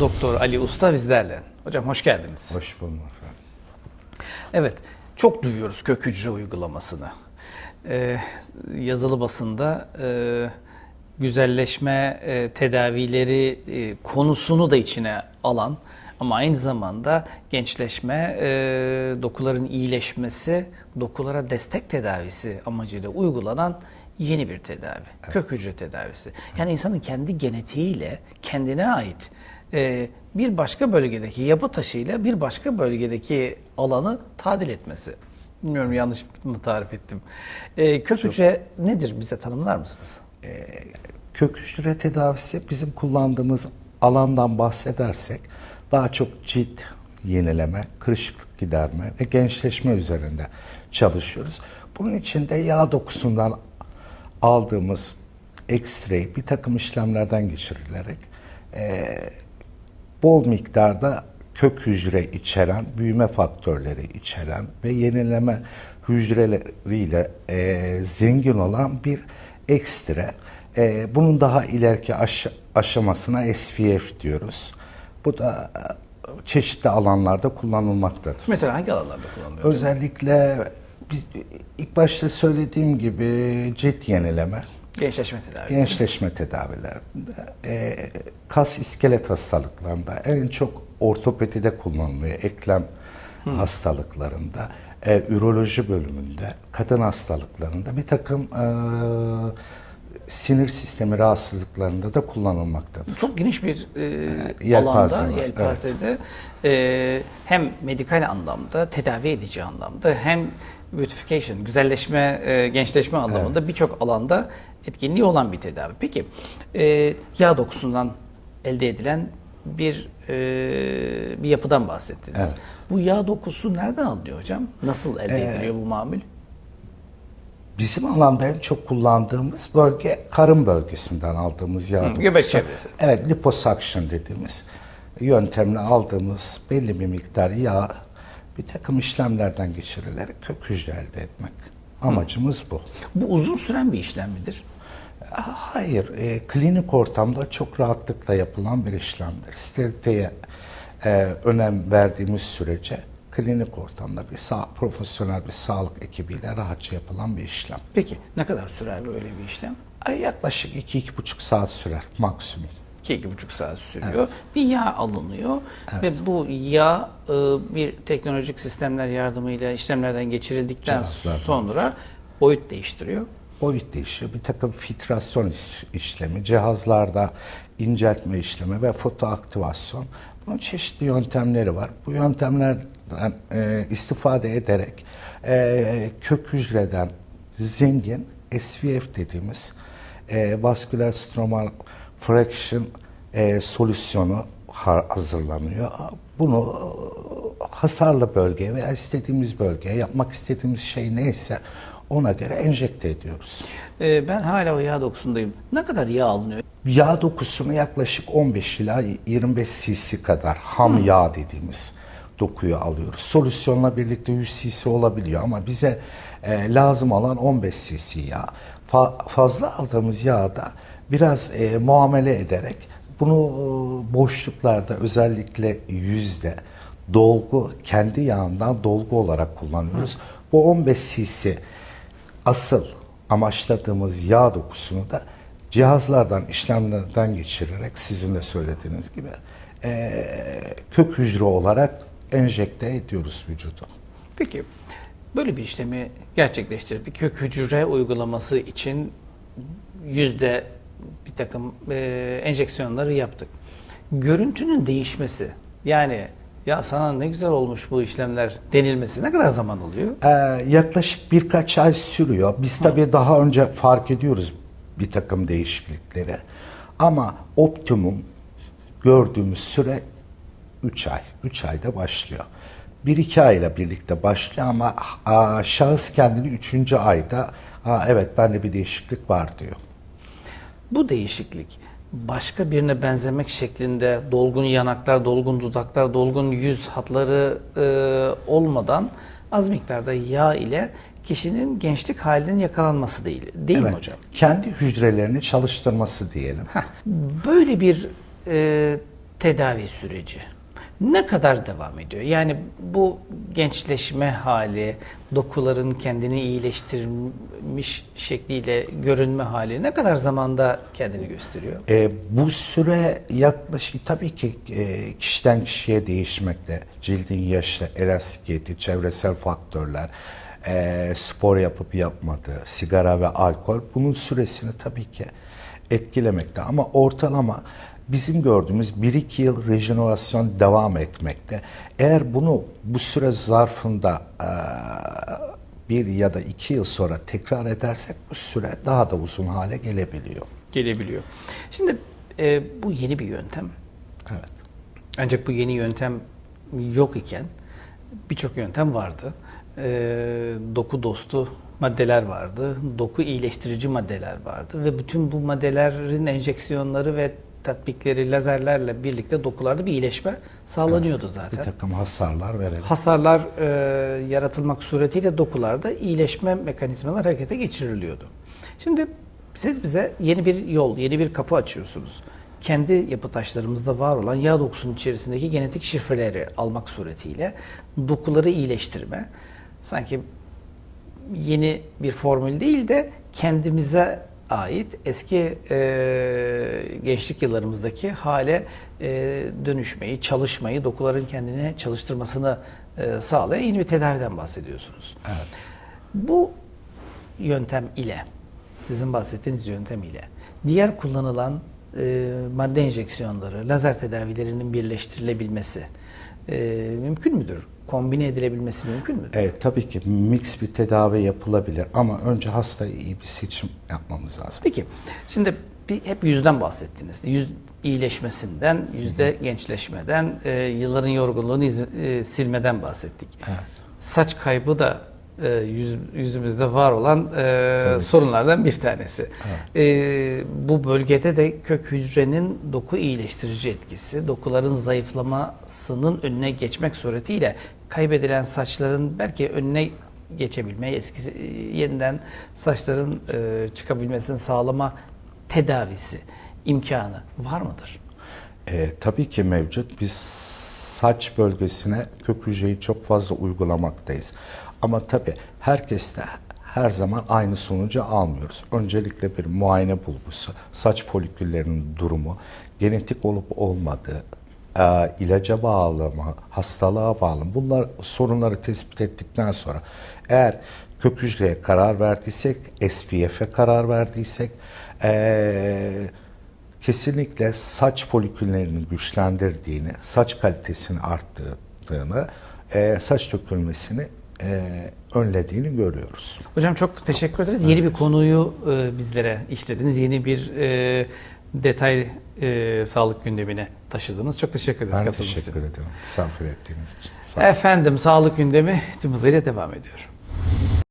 Doktor Ali Usta bizlerle. Hocam hoş geldiniz. Hoş bulduk efendim. Evet, çok duyuyoruz kök hücre uygulamasını. Ee, yazılı basında e, güzelleşme e, tedavileri e, konusunu da içine alan ama aynı zamanda gençleşme, e, dokuların iyileşmesi, dokulara destek tedavisi amacıyla uygulanan yeni bir tedavi. Kök hücre tedavisi. Yani insanın kendi genetiğiyle kendine ait e, bir başka bölgedeki yapı taşıyla bir başka bölgedeki alanı tadil etmesi. Bilmiyorum yanlış mı tarif ettim. E, kök hücre nedir bize tanımlar mısınız? Kök hücre tedavisi bizim kullandığımız alandan bahsedersek daha çok cilt yenileme, kırışıklık giderme ve gençleşme üzerinde çalışıyoruz. Bunun için de yağ dokusundan aldığımız ekstreyi bir takım işlemlerden geçirilerek eee, bol miktarda kök hücre içeren, büyüme faktörleri içeren ve yenileme hücreleriyle eee, zengin olan bir ekstre. Eee, bunun daha ileriki aş- aşamasına SVF diyoruz. Bu da eee, çeşitli alanlarda kullanılmaktadır. Mesela hangi alanlarda kullanılıyor? Özellikle biz, ilk başta söylediğim gibi cilt yenileme, Gençleşme tedavi. gençleşme tedavilerinde, e, kas iskelet hastalıklarında, en çok ortopedide kullanılıyor, eklem hastalıklarında, e, üroloji bölümünde, kadın hastalıklarında bir takım e, sinir sistemi rahatsızlıklarında da kullanılmaktadır. Çok geniş bir e, yelpaze alanda, var, yelpazede e, hem medikal anlamda, tedavi edici anlamda hem beautification, güzelleşme, e, gençleşme anlamında birçok alanda etkinliği olan bir tedavi. Peki e, yağ dokusundan elde edilen bir e, bir yapıdan bahsettiniz. Evet. Bu yağ dokusu nereden alınıyor hocam? Nasıl elde ediliyor bu mamül? Bizim alanda en çok kullandığımız bölge karın bölgesinden aldığımız yağ göbek çevresi. Evet, liposuction dediğimiz yöntemle aldığımız belli bir miktar yağ bir takım işlemlerden geçirilerek kök hücre elde etmek. Amacımız bu. Bu uzun süren bir işlem midir? Hayır, e, klinik ortamda çok rahatlıkla yapılan bir işlemdir. Steriliteye e, önem verdiğimiz sürece klinik ortamda bir sağ, profesyonel bir sağlık ekibiyle rahatça yapılan bir işlem. Peki ne kadar sürer böyle bir işlem? Ay yaklaşık 2-2,5 saat sürer maksimum. 2-2,5 saat sürüyor. Bir yağ alınıyor ve bu yağ e, bir teknolojik sistemler yardımıyla işlemlerden geçirildikten Cihazlardan. sonra boyut değiştiriyor. Boyut değişiyor. Bir takım filtrasyon iş- işlemi, cihazlarda inceltme işlemi ve fotoaktivasyon. Bunun çeşitli yöntemleri var. Bu yöntemlerden e, istifade ederek e, kök hücreden zengin SVF dediğimiz e, vasküler stromal fraction e, solüsyonu ha- hazırlanıyor. Bunu e, hasarlı bölgeye veya istediğimiz bölgeye yapmak istediğimiz şey neyse ona göre enjekte ediyoruz. E, ben hala o yağ dokusundayım. Ne kadar yağ alınıyor? Yağ dokusunu yaklaşık 15 ila 25 cc kadar ham yağ dediğimiz dokuyu alıyoruz. Solüsyonla birlikte 100 cc olabiliyor ama bize e, lazım olan 15 cc yağ. Fa- fazla aldığımız yağda biraz e, muamele ederek bunu e, boşluklarda özellikle yüzde dolgu kendi yağından dolgu olarak kullanıyoruz. Bu 15 cc asıl amaçladığımız yağ dokusunu da cihazlardan, işlemlerden geçirerek sizin de söylediğiniz gibi eee, kök hücre olarak enjekte ediyoruz vücuda. Peki böyle bir işlemi gerçekleştirdik. Kök hücre uygulaması için yüzde bir takım e, enjeksiyonları yaptık. Görüntünün değişmesi yani ya sana ne güzel olmuş bu işlemler denilmesi ne kadar zaman oluyor? Eee, yaklaşık birkaç ay sürüyor. Biz tabii daha önce fark ediyoruz bir takım değişiklikleri. Ama optimum gördüğümüz süre 3 ay. 3 ayda başlıyor. 1-2 ayla birlikte başlıyor ama aa, şahıs kendini 3. ayda ha, evet bende bir değişiklik var diyor. Bu değişiklik başka birine benzemek şeklinde dolgun yanaklar, dolgun dudaklar, dolgun yüz hatları e, olmadan az miktarda yağ ile kişinin gençlik halinin yakalanması değil. Değil mi Evet, hocam? Kendi hücrelerini çalıştırması diyelim. Heh, Böyle bir e, tedavi süreci ne kadar devam ediyor? Yani bu gençleşme hali, dokuların kendini iyileştirmiş şekliyle görünme hali ne kadar zamanda kendini gösteriyor? E, bu süre yaklaşık tabii ki e, kişiden kişiye değişmekte. Cildin yaşı, elastikiyeti, çevresel faktörler, e, spor yapıp yapmadığı, sigara ve alkol bunun süresini tabii ki etkilemekte. Ama ortalama bizim gördüğümüz 1-2 yıl rejenerasyon devam etmekte. Eğer bunu bu süre zarfında bir ya da iki yıl sonra tekrar edersek bu süre daha da uzun hale gelebiliyor. Gelebiliyor. Şimdi e, bu yeni bir yöntem. Evet. Ancak bu yeni yöntem yok iken birçok yöntem vardı. E, doku dostu maddeler vardı, doku iyileştirici maddeler vardı ve bütün bu maddelerin enjeksiyonları ve tatbikleri lazerlerle birlikte dokularda bir iyileşme sağlanıyordu Bir zaten. takım hasarlar verelim. Hasarlar e, yaratılmak suretiyle dokularda iyileşme mekanizmalar harekete geçiriliyordu. Şimdi siz bize yeni bir yol, yeni bir kapı açıyorsunuz. Kendi yapı taşlarımızda var olan yağ dokusunun içerisindeki genetik şifreleri almak suretiyle dokuları iyileştirme, sanki yeni bir formül değil de kendimize ait eski e, gençlik yıllarımızdaki hale e, dönüşmeyi, çalışmayı, dokuların kendine çalıştırmasını e, sağlayan yeni bir tedaviden bahsediyorsunuz. Evet. Bu yöntem ile, sizin bahsettiğiniz yöntem ile diğer kullanılan e, madde enjeksiyonları, lazer tedavilerinin birleştirilebilmesi e, mümkün müdür? Kombine edilebilmesi mümkün müdür? Evet, tabii ki mix bir tedavi yapılabilir ama önce hastaya iyi bir seçim yapmamız lazım. Peki, şimdi bir, hep yüzden bahsettiniz. Yüz iyileşmesinden, yüzde gençleşmeden, e, yılların yorgunluğunu iz- e, silmeden bahsettik. Evet. Saç kaybı da e, yüz, yüzümüzde var olan e, sorunlardan bir tanesi. E, bu bölgede de kök hücrenin doku iyileştirici etkisi, dokuların zayıflamasının önüne geçmek suretiyle kaybedilen saçların belki önüne geçebilme, eskisi, e, yeniden saçların e, çıkabilmesini sağlama tedavisi imkanı var mıdır? Ee, tabii ki mevcut. Biz saç bölgesine kök hücreyi çok fazla uygulamaktayız. Ama tabii herkeste her zaman aynı sonucu almıyoruz. Öncelikle bir muayene bulgusu, saç foliküllerinin durumu, genetik olup olmadığı, e, ilaca bağlı mı, hastalığa bağlı mı? Bunlar sorunları tespit ettikten sonra eğer kök hücreye karar verdiysek, SPF'e karar verdiysek, eee kesinlikle saç foliküllerini güçlendirdiğini, saç kalitesini arttırdığını, e, saç dökülmesini e, önlediğini görüyoruz. Hocam çok teşekkür ederiz. Yeni bir konuyu e, bizlere işlediniz. Yeni bir e, detay e, sağlık gündemine taşıdınız. Çok teşekkür ederiz Ben teşekkür ederim misafir ettiğiniz için. Sağ olun. Efendim sağlık gündemi tüm hızıyla devam ediyor.